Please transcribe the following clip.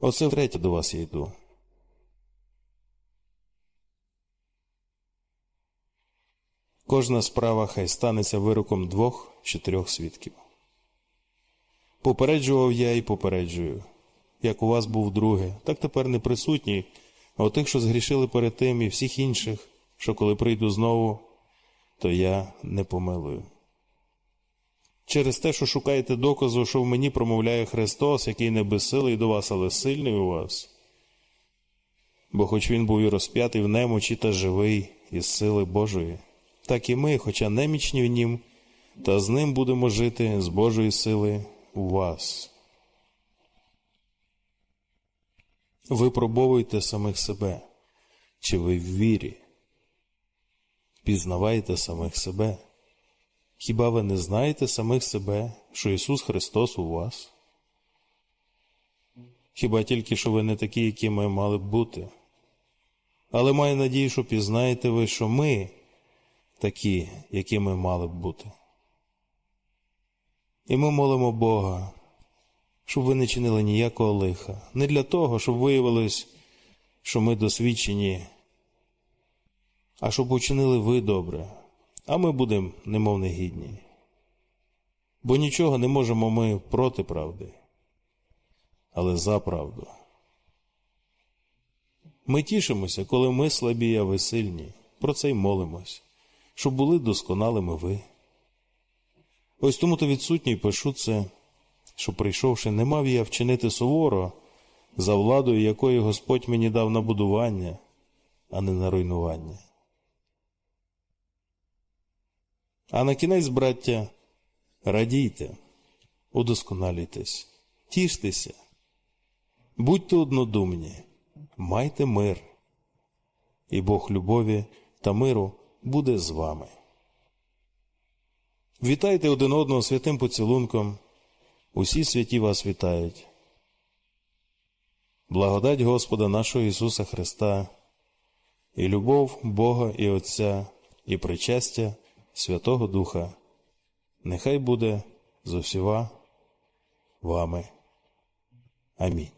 Оце втретє до вас я йду. Кожна справа хай станеться вироком двох чи трьох свідків. Попереджував я і попереджую. Як у вас був друге, так тепер не присутній, а у тих, що згрішили перед тим, і всіх інших, що коли прийду знову, то я не помилую. Через те, що шукаєте доказу, що в мені промовляє Христос, який не безсилий до вас, але сильний у вас. Бо хоч він був і розп'ятий в немочі та живий із сили Божої, так і ми, хоча немічні в нім, та з ним будемо жити з Божої сили у вас. Випробовуйте самих себе, чи ви в вірі. Пізнавайте самих себе. Хіба ви не знаєте самих себе, що Ісус Христос у вас? Хіба тільки що ви не такі, якими мали б бути? Але маю надію, що пізнаєте ви, що ми такі, якими мали б бути. І ми молимо Бога, щоб ви не чинили ніякого лиха, не для того, щоб виявилось, що ми досвідчені, а щоб учинили ви добре, а ми будемо немов негідні. Бо нічого не можемо ми проти правди, але за правду. Ми тішимося, коли ми слабі, а ви сильні. Про це й молимось, щоб були досконалими ви. Ось тому то відсутній пишу це, що, прийшовши, не мав я вчинити суворо за владою, якої Господь мені дав на будування, а не на руйнування. А на кінець, браття, радійте, удосконалюйтесь, тіштеся, будьте однодумні, майте мир, і Бог любові та миру буде з вами. Вітайте один одного святим поцілунком, усі святі вас вітають. Благодать Господа нашого Ісуса Христа, і любов Бога і Отця, і причастя Святого Духа, нехай буде з усіма вами. Амінь.